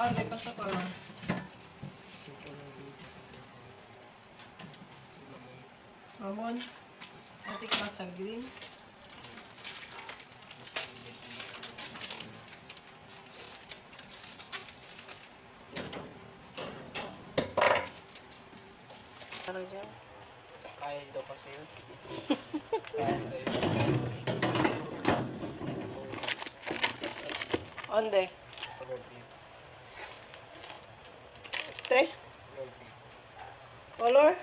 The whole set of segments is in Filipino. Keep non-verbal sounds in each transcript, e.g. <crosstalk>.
Ah, hindi pa parang. Ramon, atik ka sa green. Ano dyan? Kaya daw kasi yun. Kaya daw yun. Onde? Pagabi. Color?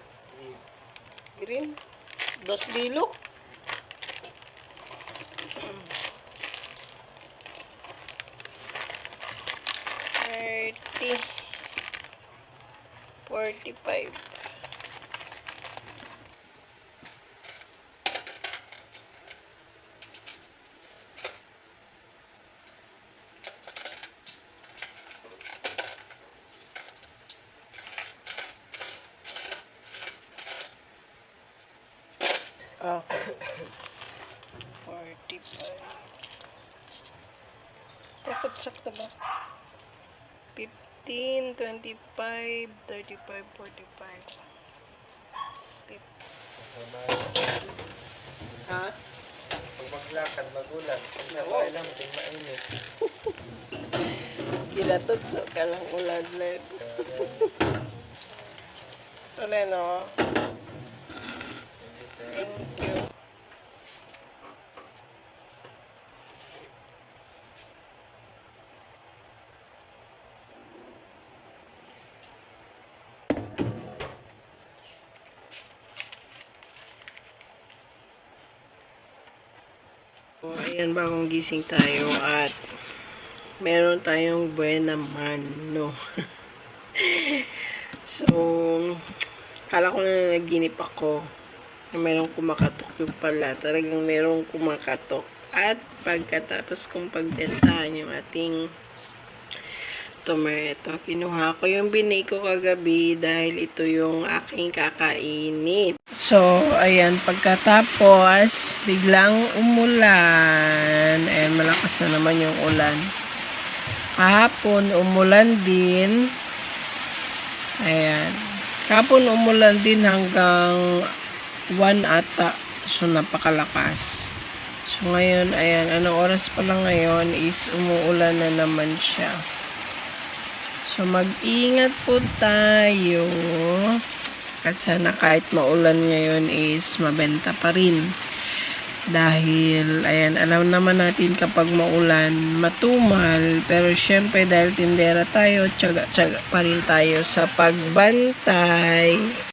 Green? Dos bilog? Thirty. Forty-five. Ah. Forty-five. Dapat sakto ba? Fifteen, twenty-five, thirty-five, forty-five. Fif- Ha? Pag maglakad, magulan. Pag nabay lang, di mainit. <laughs> Ginatutso ka lang ulan. Tuloy no? Thank So, ayan, bagong gising tayo at meron tayong buena mano. <laughs> so, kala ko na naginip ako na merong kumakatok yung pala. Talagang merong kumakatok. At pagkatapos kong pagbentahan yung ating tomato, kinuha ko yung binay ko kagabi dahil ito yung aking kakainin. So, ayan, pagkatapos, biglang umulan. Ayan, malakas na naman yung ulan. Kahapon, umulan din. Ayan. Kahapon, umulan din hanggang 1 ata. So, napakalakas. So, ngayon, ayan, anong oras pa lang ngayon is umuulan na naman siya. So, mag-ingat po tayo. At sana kahit maulan ngayon is mabenta pa rin. Dahil, ayan, alam naman natin kapag maulan, matumal. Pero syempre, dahil tindera tayo, tsaga-tsaga pa rin tayo sa pagbantay.